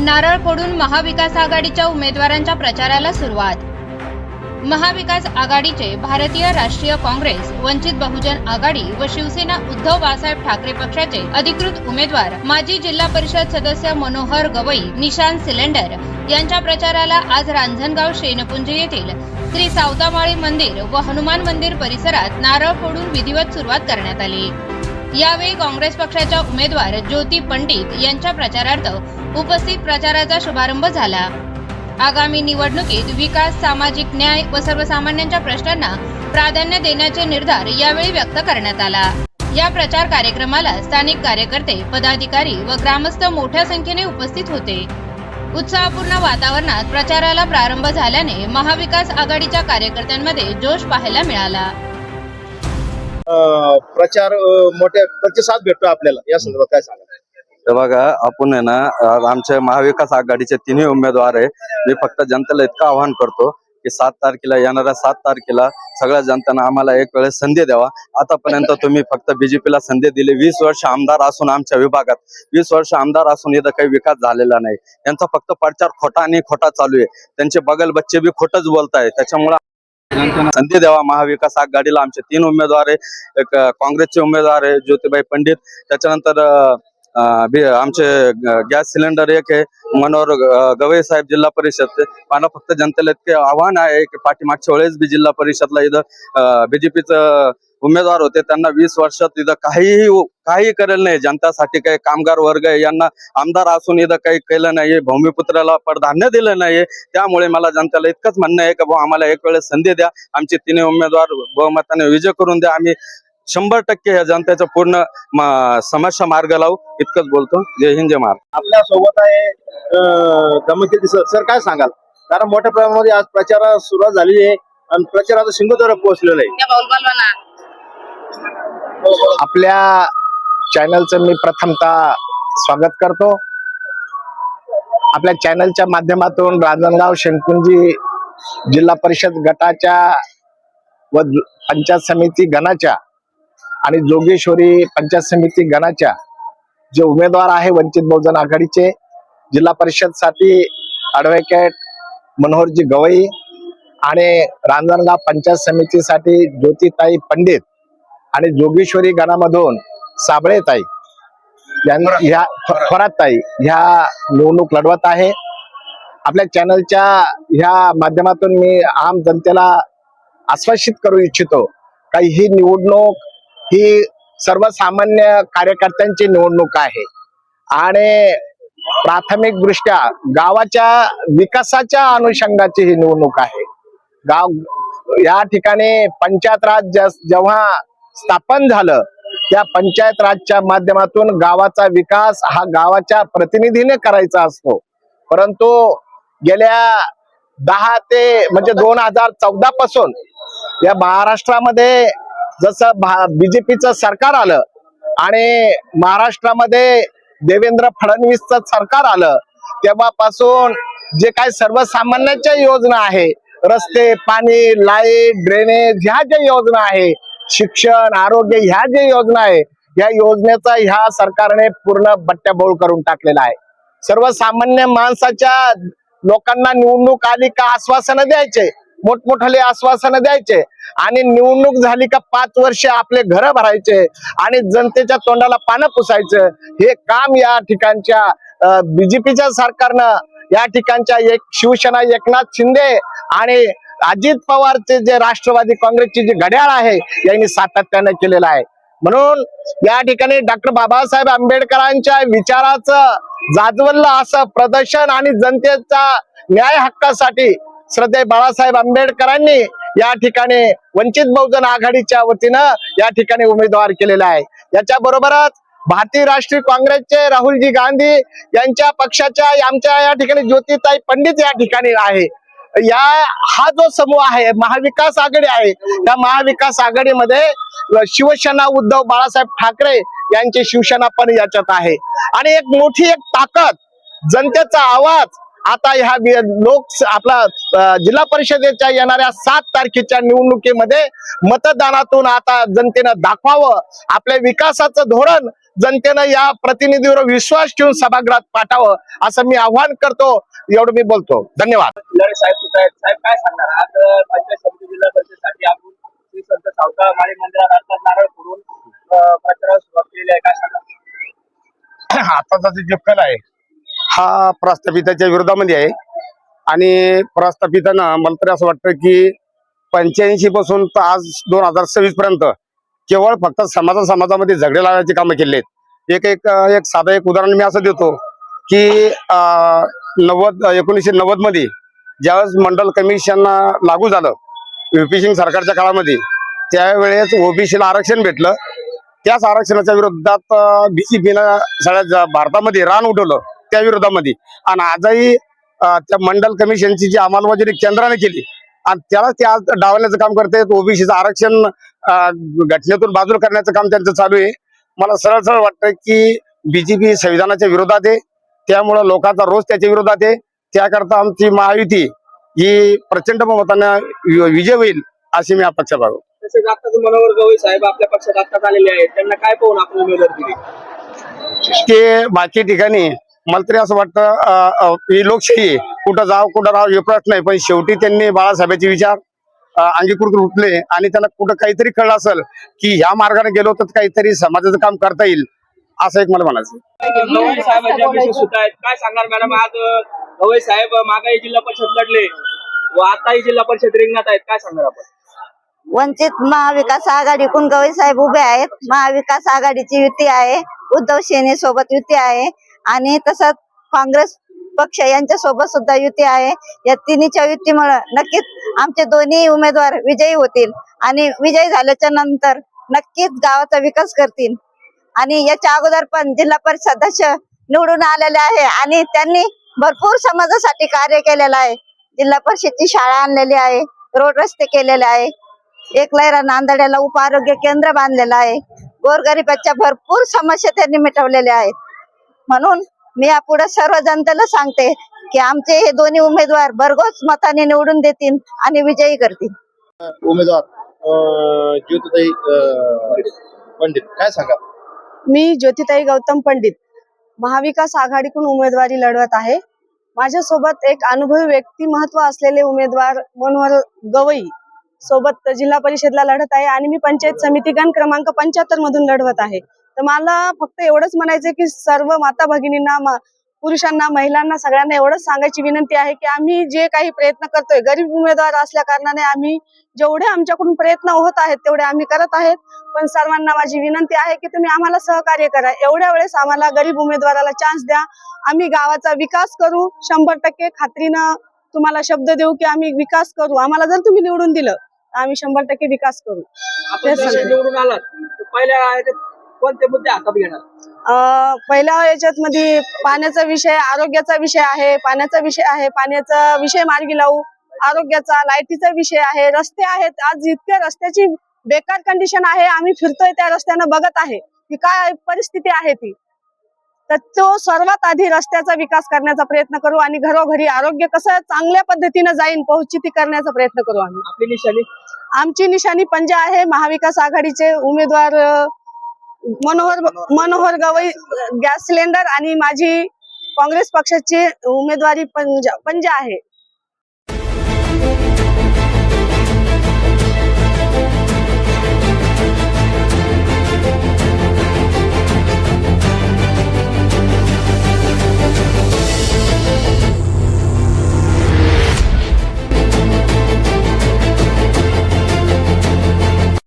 नारळ फोडून महाविकास आघाडीच्या उमेदवारांच्या प्रचाराला सुरुवात. महाविकास आघाडीचे भारतीय राष्ट्रीय काँग्रेस वंचित बहुजन आघाडी व शिवसेना उद्धव बाळासाहेब ठाकरे पक्षाचे अधिकृत उमेदवार माजी जिल्हा परिषद सदस्य मनोहर गवई निशांत सिलेंडर यांच्या प्रचाराला आज रांजणगाव शेनपुंज येथील श्री सावतामाळी मंदिर व हनुमान मंदिर परिसरात नारळ फोडून विधिवत सुरुवात करण्यात आली. यावेळी काँग्रेस पक्षाच्या उमेदवार ज्योती पंडित यांच्या प्रचारार्थ उपस्थित प्रचाराचा शुभारंभ झाला. आगामी निवडणुकीत विकास सामाजिक न्याय व सर्वसामान्यांच्या प्रश्नांना प्राधान्य देण्याचे निर्धार यावेळी व्यक्त करण्यात आला. या प्रचार कार्यक्रमाला स्थानिक कार्यकर्ते पदाधिकारी व ग्रामस्थ मोठ्या संख्येने उपस्थित होते. उत्साहपूर्ण वातावरणात प्रचाराला प्रारंभ झाल्याने महाविकास आघाडीच्या कार्यकर्त्यांमध्ये जोश पाहायला मिळाला. प्रचार मोठ्या प्रतिसाद भेटतो आपल्याला. या संदर्भात काय सांगा हे बघा आपण आहे ना आमच्या महाविकास आघाडीचे तिन्ही उमेदवार आहे. मी फक्त जनतेला इतकं आवाहन करतो की सात तारखेला येणाऱ्या सात तारखेला सगळ्या जनतेनं आम्हाला एक वेळेस संधी द्यावा. आतापर्यंत तुम्ही फक्त बीजेपीला संधी दिली. वीस वर्ष आमदार असून आमच्या विभागात. वीस वर्ष आमदार असून इथं काही विकास झालेला नाही. त्यांचा फक्त प्रचार खोटा आणि खोटा चालू आहे. त्यांचे बगल बच्चे बी खोटच बोलताय त्याच्यामुळे संधी द्यावा. महाविकास आघाडीला आमचे तीन उमेदवार आहे. एक काँग्रेसचे उमेदवार आहे ज्योतिबाई पंडित. त्याच्यानंतर आमचे गॅस सिलेंडर एक आहे. मनोहर गवई साहेब जिल्हा परिषद. मला फक्त जनतेला इतके आव्हान आहे की पाठीमागच्या वेळेस बी जिल्हा परिषदला इथं बीजेपीचं उमेदवार होते. त्यांना वीस वर्षात इथं काहीही काही करेल नाही. जनतासाठी काही कामगार वर्ग आहे. यांना आमदार असून इथं काही केलं नाही भूमिपुत्राला प्राधान्य दिलं नाही त्यामुळे मला जनतेला इतकंच म्हणणं आहे की भाऊ आम्हाला एक वेळेस संधी द्या. आमचे तिन्ही उमेदवार बहुमताने विजय करून द्या. आम्ही शंभर टक्के या जनतेचा पूर्ण म- समस्या मार्ग लावू इतकंच बोलतो. जय हिंद जय महाराज आपल्यासोबत आहे अं, गमकीर्ती सर. सर काय सांगाल? कारण मोठ्या प्रमाणामध्ये आज प्रचार सुरुवात झालेली आहे आणि प्रचाराचा सिंगोद्वारा पोहोचलेला आहे. आपल्या चॅनलचं मी प्रथमतः स्वागत करतो. आपल्या चॅनलच्या माध्यमातून रांजणगाव शेणकुंजी जिल्हा परिषद गटाच्या व पंचायत समिती गणाच्या आणि जोगेश्वरी पंचायत समिती गणाच्या जे उमेदवार आहे वंचित बहुजन आघाडीचे जिल्हा परिषदसाठी ॲडव्होकेट मनोहरजी गवई आणि रांजणगाव पंचायत समितीसाठी ज्योतिताई पंडित आणि जोगेश्वरी गणामधून साबळेताई. ह्या थोरातताई ह्या निवडणूक लढवत आहे. आपल्या चॅनलच्या ह्या माध्यमातून मी आम जनतेला आश्वासित करू इच्छितो का ही निवडणूक ही सर्वसामान्य कार्यकर्त्यांची निवडणूक आहे. आणि प्राथमिक दृष्ट्या गावाच्या विकासाच्या अनुषंगाची ही निवडणूक आहे. गाव या ठिकाणी पंचायत राज जेव्हा स्थापन झालं त्या पंचायत राजच्या माध्यमातून गावाचा विकास हा गावाच्या प्रतिनिधीने करायचा असतो. परंतु गेल्या दहा ते म्हणजे दोन हजार चौदा पासून या महाराष्ट्रामध्ये जसं बीजेपीचं सरकार आलं आणि महाराष्ट्रामध्ये देवेंद्र फडणवीसचं सरकार आलं तेव्हापासून जे काही सर्वसामान्यांच्या योजना आहे रस्ते पाणी लाइट ड्रेनेज ह्या ज्या योजना आहे शिक्षण आरोग्य ह्या ज्या योजना आहे या योजनेचा ह्या सरकारने पूर्ण बट्ट्याबोळ करून टाकलेला आहे. सर्वसामान्य माणसाच्या लोकांना निवडणूक आली का आश्वासनं द्यायचे? मोठमोठाले आश्वासन द्यायचे आणि निवडणूक झाली का पाच वर्ष आपले घर भरायचे आणि जनतेच्या तोंडाला पानं पुसायचं. हे काम या ठिकाणच्या बीजेपीच्या सरकारनं या ठिकाणच्या एक शिवसेना एकनाथ शिंदे आणि अजित पवारचे जे राष्ट्रवादी काँग्रेसची जी घड्याळ आहे यांनी सातत्याने केलेलं आहे. म्हणून या ठिकाणी डॉक्टर बाबासाहेब आंबेडकरांच्या विचाराचं जाजवल्ल असं प्रदर्शन आणि जनतेचा न्याय हक्कासाठी श्रद्धे बाळासाहेब आंबेडकरांनी या ठिकाणी वंचित बहुजन आघाडीच्या वतीनं या ठिकाणी उमेदवार केलेला आहे. याच्या बरोबरच भारतीय राष्ट्रीय काँग्रेसचे राहुलजी गांधी यांच्या पक्षाच्या आमच्या या ठिकाणी ज्योतिताई पंडित या ठिकाणी आहे. या हा जो समूह आहे महाविकास आघाडी आहे त्या महाविकास आघाडीमध्ये शिवसेना उद्धव बाळासाहेब ठाकरे यांची शिवसेना पण याच्यात आहे. आणि एक मोठी एक ताकद जनतेचा आवाज आता ह्या लोक आपला जिल्हा परिषदेच्या येणाऱ्या सात तारखेच्या निवडणुकीमध्ये मतदानातून आता जनतेनं दाखवावं. आपल्या विकासाचं धोरण जनतेनं या प्रतिनिधीवर विश्वास ठेवून सभागृहात पाठावं असं मी आव्हान करतो. एवढं मी बोलतो. धन्यवाद. लढे साहेब सुद्धा आहेत? साहेब काय सांगणार? आज अ, पंचायत समिती जिल्हा परिषदेसाठी आपण श्री संत सावता माळी मंदिरात आता नारळ फोडून अ, प्रचाराला सुरुवात केलेली आहे. काय सांगणार? आताचा जो कल आहे हा प्रस्थापिताच्या विरोधामध्ये आहे. आणि प्रस्थापितांना मला तरी असं वाटतं की पंच्याऐंशी पासून तर आज दोन हजार सव्वीस पर्यंत केवळ फक्त समाजा समाजामध्ये झगडे लावायची कामं केली आहेत. एक एक एक साधं एक उदाहरण मी असं देतो की नव्वद एकोणीसशे नव्वदमध्ये ज्यावेळेस मंडल कमिशन लागू झालं युपी सिंग सरकारच्या काळामध्ये त्यावेळेस ओबीसीला आरक्षण भेटलं. त्याच आरक्षणाच्या विरोधात बीसीपीनं सगळ्या ज- भारतामध्ये रान उठवलं. त्या विरोधामध्ये. आणि आजही त्या मंडल कमिशनची जी अंमलबजावणी केंद्राने केली आणि त्याला ते आज डावलण्याचं काम करते ओबीसीचं आरक्षण घटनेतून बाजूला करण्याचं काम त्यांचं चालू आहे. मला सरळ सरळ वाटतं की बीजेपी संविधानाच्या विरोधात आहे. त्यामुळं लोकांचा रोष त्याच्या विरोधात आहे. त्याकरता आमची महायुती ही प्रचंड मतानं वि- विजय होईल अशी मी अपेक्षा तसेच आत्ताच मनोहर गवई साहेब आपल्या पक्षात आत्ताच आलेले आहेत. त्यांना काय पाहून आपण उमेदवारी दिली? ते बाकी ठिकाणी मला तरी असं वाटतं ही लोकशाही आहे. कुठं जाव कुठं राव हे प्रश्न नाही पण शेवटी त्यांनी बाळासाहेबांचे विचार अंगीकृत उठले आणि त्यांना कुठं काहीतरी कळलं असेल की ह्या मार्गाने गेलो तर काहीतरी समाजाचं काम करता येईल असं एक मला म्हणायचं काय सांगणार मॅडम? आज गवई साहेब मागाई जिल्हा परिषद लढले व आताही जिल्हा परिषद रिंगणात आहेत. काय सांगणार आपण? वंचित महाविकास आघाडीकडून गवई साहेब उभे आहेत. महाविकास आघाडीची युती आहे. उद्धव सेने सोबत युती आहे. आणि तसंच काँग्रेस पक्ष यांच्या सोबत सुद्धा युती आहे. या तिन्हीच्या युतीमुळे नक्कीच आमचे दोन्ही उमेदवार विजयी होतील आणि विजयी झाल्याच्यानंतर नक्कीच गावाचा विकास करतील. आणि याच्या अगोदर पण जिल्हा परिषद सदस्य निवडून आलेले आहे आणि त्यांनी भरपूर समाजासाठी कार्य केलेलं आहे. जिल्हा परिषदची शाळा आणलेली आहे रोड रस्ते केलेले आहे एक लैरा नांदड्याला उप आरोग्य केंद्र बांधलेलं आहे. गोरगरिबाच्या भरपूर समस्या त्यांनी मिटवलेल्या आहेत. म्हणून मी यापुढे सर्व जनतेला सांगते की आमचे हे दोन्ही उमेदवार भरघोस मताने निवडून देतील आणि विजयी करतील. उमेदवार ज्योतिताई पंडित काय सांगा मी ज्योतिताई गौतम पंडित महाविकास आघाडीकडून उमेदवारी लढवत आहे. माझ्यासोबत एक अनुभवी व्यक्तिमत्व असलेले उमेदवार मनोहर गवई सोबत जिल्हा परिषदला लढत आहे आणि मी पंचायत समिती गण क्रमांक पंच्याहत्तर मधून लढवत आहे. तर मला फक्त एवढंच म्हणायचं की सर्व माता भगिनींना म- पुरुषांना महिलांना सगळ्यांना एवढंच सांगायची विनंती आहे की आम्ही जे काही प्रयत्न करतोय गरीब उमेदवार असल्या कारणाने आम्ही जेवढे आमच्याकडून प्रयत्न होत आहेत तेवढे आम्ही करत आहेत. पण सर्वांना माझी विनंती आहे की तुम्ही आम्हाला सहकार्य करा. एवढ्या वेळेस आम्हाला गरीब उमेदवाराला चान्स द्या. आम्ही गावाचा विकास करू. शंभर टक्के खात्रीनं तुम्हाला शब्द देऊ की आम्ही विकास करू. आम्हाला जर तुम्ही निवडून दिलं तर आम्ही शंभर टक्के विकास करू. निवडून आलात पहिल्या कोणते मुद्दे हातात घेणार? अं, पहिल्या याच्यात मध्ये पाण्याचा विषय आरोग्याचा विषय आहे पाण्याचा विषय आहे पाण्याचा विषय मार्गी लावू आरोग्याचा लाईटीचा विषय आहे रस्ते आहेत. आज इतक्या रस्त्याची बेकार कंडिशन आहे आम्ही फिरतोय त्या रस्त्यानं बघत आहे की काय परिस्थिती आहे ती. तर तो सर्वात आधी रस्त्याचा विकास करण्याचा प्रयत्न करू आणि घरोघरी आरोग्य कसं चांगल्या पद्धतीनं जाईन पोहोचिती करण्याचा प्रयत्न करू आम्ही. आपली निशाणी? आमची निशाणी पंजा आहे महाविकास आघाडीचे उमेदवार मनोहर मनोहर गवई गॅस सिलेंडर आणि माझी काँग्रेस पक्षाची उमेदवारी पंज पंजा आहे.